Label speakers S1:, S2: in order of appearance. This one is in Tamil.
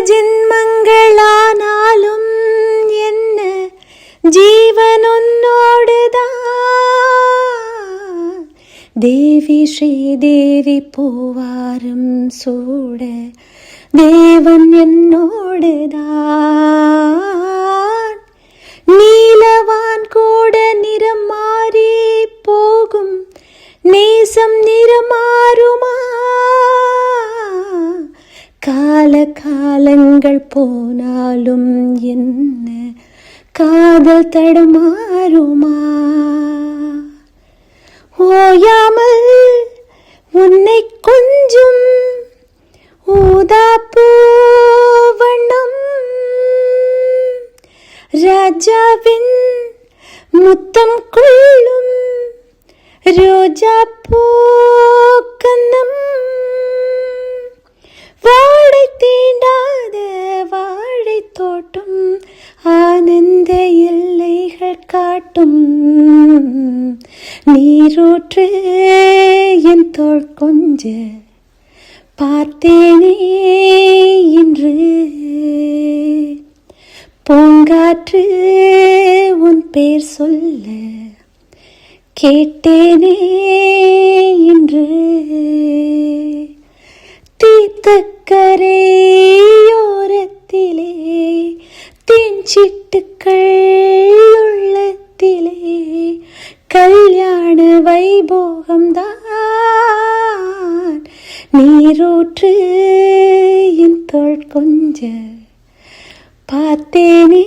S1: ജന്മങ്ങളാനാലും എന്ന് ജീവനൊന്നോടുതാ. ദേവി ശ്രീദേവി പൂവാരും സൂട് ദേവൻ എന്നോടുതാ. നീലവാൻ കൂടെ നിറം മാറി പോകും നേസം നിറമാ பல காலங்கள் போனாலும் என்ன காதல் தடுமாறுமா? ஓயாமல் உன்னை கொஞ்சம் ஊதாப்பூ வண்ணம். ராஜாவின் முத்தம் கொள்ளும் நீரூற்று என் தோல் கொஞ்ச பார்த்தேனே இன்று. பூங்காற்று உன் பேர் சொல்ல கேட்டேனே இன்று. தீத்தக்கரையோரத்திலே போகம்தான் நீரூற்று என் தோல் கொஞ்ச பார்த்தேனே.